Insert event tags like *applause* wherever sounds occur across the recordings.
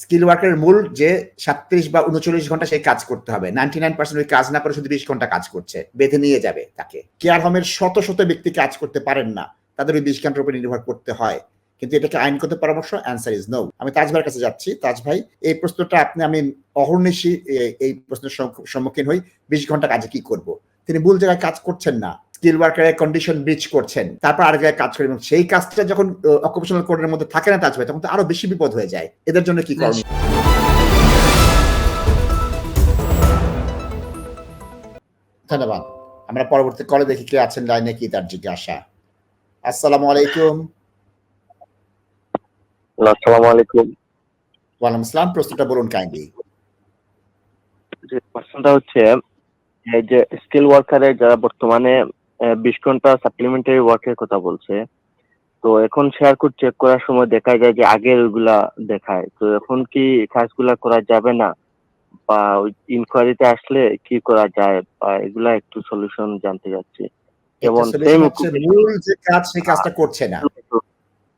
Skill ওয়ার্কারের মূল যে সাতত্রিশ বা উনচল্লিশ ঘণ্টা সেই কাজ করতে হবে। নাইনটি নাইন পার্সেন্ট ওই কাজ না করে শুধু বিশ ঘণ্টা কাজ করছে, বেঁধে নিয়ে যাবে তাকে। কেয়ার হোমের শত শত ব্যক্তি কাজ করতে পারেন না, তাদের ওই বিশ ঘণ্টার উপর নির্ভর করতে হয়। কিন্তু এটাকে আইনগত পরামর্শ অ্যান্সার ইজ নো আমি তাজ ভাইয়ের কাছে যাচ্ছি। তাজ ভাই, এই প্রশ্নটা আপনি, আমি অহর্নিশি এই প্রশ্নের সম্মুখীন হই। বিশ ঘণ্টা কাজে কি করব? তিনি ভুল জায়গায় কাজ করছেন না। স্কিল ওয়ার্কারের কন্ডিশন ব্রিচ করছেন তারপর আরেক জায়গায় কাজ করেন এবং সেই কাজটা যখন অকুপেশনাল কোডের মধ্যে থাকে না তাজ ভাই তখন তো আরও বেশি বিপদ হয়ে যায়। এদের জন্য কি করণ ধন্যবাদ। আমরা পরবর্তী কলে দেখি কে আছেন লাইনে কি তার জিজ্ঞাসা। আসসালামু আলাইকুম। আসসালামু আলাইকুম। ওয়ালাইকুম আসসালাম প্রশ্নটা বলুন কাইন্ডলি প্রশ্নটা হচ্ছে এই যে স্কিল ওয়ার্কারে যারা বর্তমানে বিশ ঘণ্টা সাপ্লিমেন্টারি ওয়ার্কের কথা বলছে। তো এখন শেয়ার কোড চেক করার সময় দেখা যায় যে আগের ওইগুলা দেখায়। তো এখন কি কাজগুলা করা যাবে না? বা ইনকোয়ারিতে আসলে কি করা যায়? বা এগুলা একটু সলিউশন জানতে যাচ্ছি যেমন হচ্ছে মূল যে কাজ সেই কাজটা করছে না। *laughs*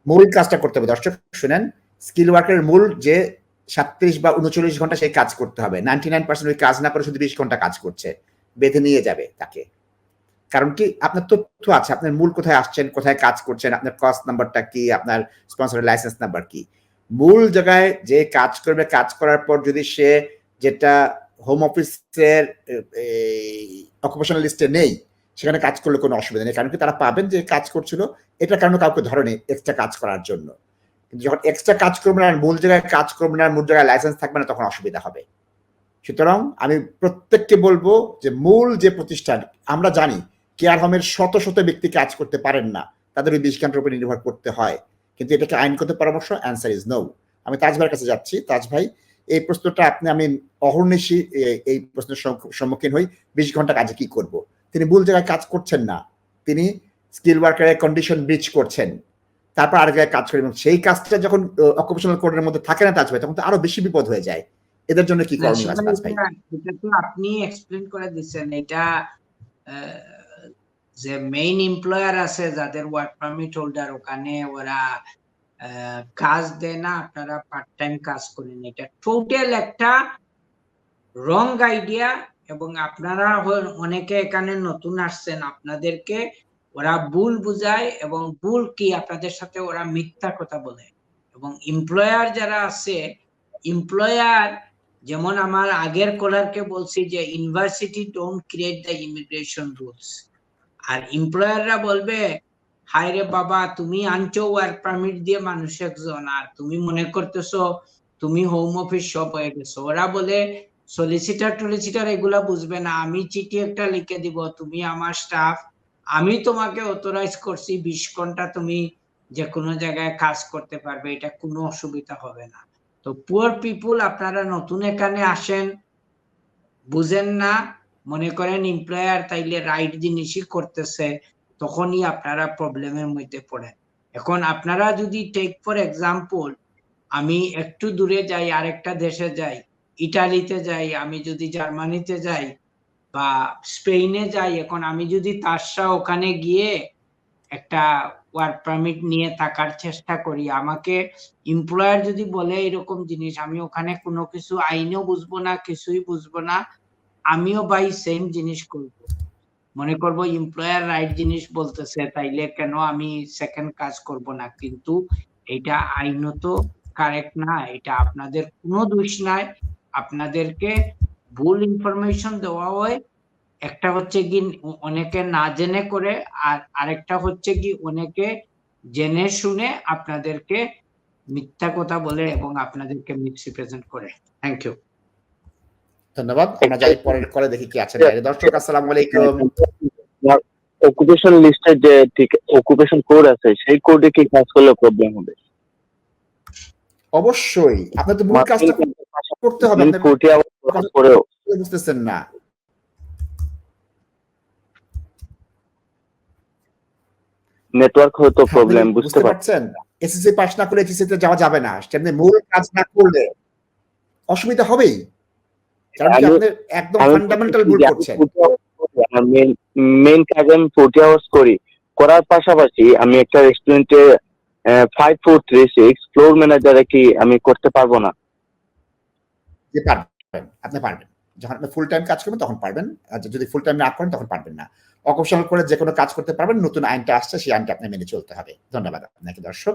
মূল কাজটা করতে হবে। দর্শক শুনেন স্কিল ওয়ার্কারের মূল যে সাতত্রিশ বা উনচল্লিশ ঘণ্টা সেই কাজ করতে হবে। নাইনটি নাইন পার্সেন্ট ওই কাজ না করে শুধু বিশ ঘণ্টা কাজ করছে। বেঁধে নিয়ে যাবে তাকে। কারণ কি? আপনার তথ্য আছে, আপনার মূল কোথায় আসছেন, কোথায় কাজ করছেন, আপনার কস্ট নাম্বারটা কি, আপনার স্পন্সরের লাইসেন্স নাম্বার কি? মূল জায়গায় যে কাজ করবে, কাজ করার পর যদি সে যেটা হোম অফিসের অকুপেশনাল লিস্টে নেই, সেখানে কাজ করলে কোনো অসুবিধা নেই। কারণ কি? তারা পাবেন যে কাজ করছিল এটা কারণে কাউকে ধরেনি এক্সট্রা কাজ করার জন্য। কিন্তু যখন এক্সট্রা কাজ করবে না মূল জায়গায় কাজ করবে না মূল জায়গায় লাইসেন্স থাকবে না, তখন অসুবিধা হবে। সুতরাং আমি প্রত্যেককে বলব যে মূল যে প্রতিষ্ঠান, আমরা জানি কেয়ার হোমের শত শত ব্যক্তি কাজ করতে পারেন না। তাদের ওই বিশ ঘণ্টার উপর নির্ভর করতে হয়। কিন্তু এটাকে আইনগত পরামর্শ অ্যান্সার ইজ নো আমি তাজ ভাইয়ের কাছে যাচ্ছি। তাজ ভাই, এই প্রশ্নটা আপনি, আমি অহর্নিশি এই প্রশ্নের সম্মুখীন হই। বিশ ঘণ্টা কাজে কি করব? তিনি ভুল জায়গায় কাজ করছেন না। তিনি স্কিল ওয়ার্কারের কন্ডিশন ব্রিচ করছেন। তারপর আর জায়গায় কাজ করেন এবং সেই কাজটা যখন অকুপেশনাল কোডের মধ্যে থাকে না তাজ ভাই, তখন তো আরও বেশি বিপদ হয়ে যায়। এদের জন্য কি করণীয় আছে তাজ ভাই? আপনি এক্সপ্লেন করে দিচ্ছেন এটা যে মেইন এমপ্লয়ার আছে যাদের ওয়ার্ক পারমিট হোল্ডার ওখানে ওরা কাজ দেয় না, আপনারা পার্ট টাইম কাজ করেন। এটা টোটাল একটা রং আইডিয়া এবং আপনারা অনেকে এখানে নতুন আসছেন, আপনাদেরকে ওরা ভুল বুঝায় এবং ভুল কি আপনাদের সাথে ওরা মিথ্যা কথা বলে। এবং এমপ্লয়ার যারা আছে এমপ্লয়ার যেমন আমার আগের কলারকে বলছি যে university don't create the immigration rules আর এমপ্লয়াররা বলবে, হায়রে বাবা, তুমি আনছো ওয়ার্ক পারমিট দিয়ে মানুষ একজন, আর তুমি মনে করতেছো তুমি হোম অফিস সব হয়ে গেছো। ওরা বলে সলিসিটার টলিসিটার এগুলা বুঝবে না, আমি চিঠি একটা লিখে দিব, তুমি আমার স্টাফ আমি তোমাকে অথরাইজ করছি, বিশ ঘণ্টা তুমি যে কোনো জায়গায় কাজ করতে পারবে, এটা কোনো অসুবিধা হবে না। তো পুয়ার পিপুল আপনারা নতুন এখানে আসেন, বুঝেন না মনে করেন এমপ্লয়ার তাইলে রাইট জিনিসই করতেছে, তখনই আপনারা প্রবলেমের মধ্যে পড়েন। এখন আপনারা যদি টেক ফর এক্সাম্পল আমি একটু দূরে যাই, আরেকটা দেশে যাই, ইটালিতে যাই, আমি যদি জার্মানিতে যাই বা স্পেনে যাই, এখন আমি যদি তারসা ওখানে গিয়ে একটা ওয়ার্ক পারমিট নিয়ে থাকার চেষ্টা করি, আমাকে এমপ্লয়ার যদি বলে এরকম জিনিস, আমি ওখানে কোনো কিছু আইনও বুঝব না, কিছুই বুঝব না আমিও বাই সেম জিনিস করব। মনে করব এমপ্লয়ার রাইট জিনিস বলতেছে, তাইলে কেন আমি সেকেন্ড কাজ করব না? কিন্তু এটা আইনত কারেক্ট না এটা আপনাদের কোনো দোষ নাই। আপনাদেরকে ভুল ইনফরমেশন দেওয়া হয়। একটা হচ্ছে কি অনেকে না জেনে করে, আর আরেকটা হচ্ছে কি অনেকে জেনে শুনে আপনাদেরকে মিথ্যা কথা বলে এবং আপনাদেরকে মিসরিপ্রেজেন্ট করে। থ্যাংক ইউ ধন্যবাদ আমরা যাই পরের কলে দেখি কি বাইরে দর্শক আসসালামু আলাইকুম। অকুপেশন লিস্টে যে ঠিক অকুপেশন কোড আছে সেই কোডে কি কাজ করলে প্রবলেম হবে? অবশ্যই আপনার তো মূল কাজটা করতে হবে আওয়ার করেও বুঝতেছেন না। নেটওয়ার্ক হয়তো প্রবলেম বুঝতে পারছেন? এসএসসি পাস না করলে এইচএসসি তে যাওয়া যাবে না সেমনি মূল কাজ না করলে অসুবিধা হবেই কারণ কি আমি- আপনি একদম ফান্ডামেন্টাল ভুল করছেন। মেইন কাজ আমি ফোর্টি আওয়ার্স করি। করার পাশাপাশি আমি একটা রেস্টুরেন্টে five four three six floor ম্যানেজারে কি আমি করতে পারব না? যে পারবেন আপনি পারবেন। যখন আপনি ফুল টাইম কাজ করবেন তখন পারবেন। আর যদি ফুল টাইম না করেন তখন পারবেন না। অকুপেশনাল করে যে কোনো কাজ করতে পারবেন নতুন আইনটা আসছে সেই আইনটা আপনি মেনে চলতে হবে। ধন্যবাদ আপনাকে দর্শক।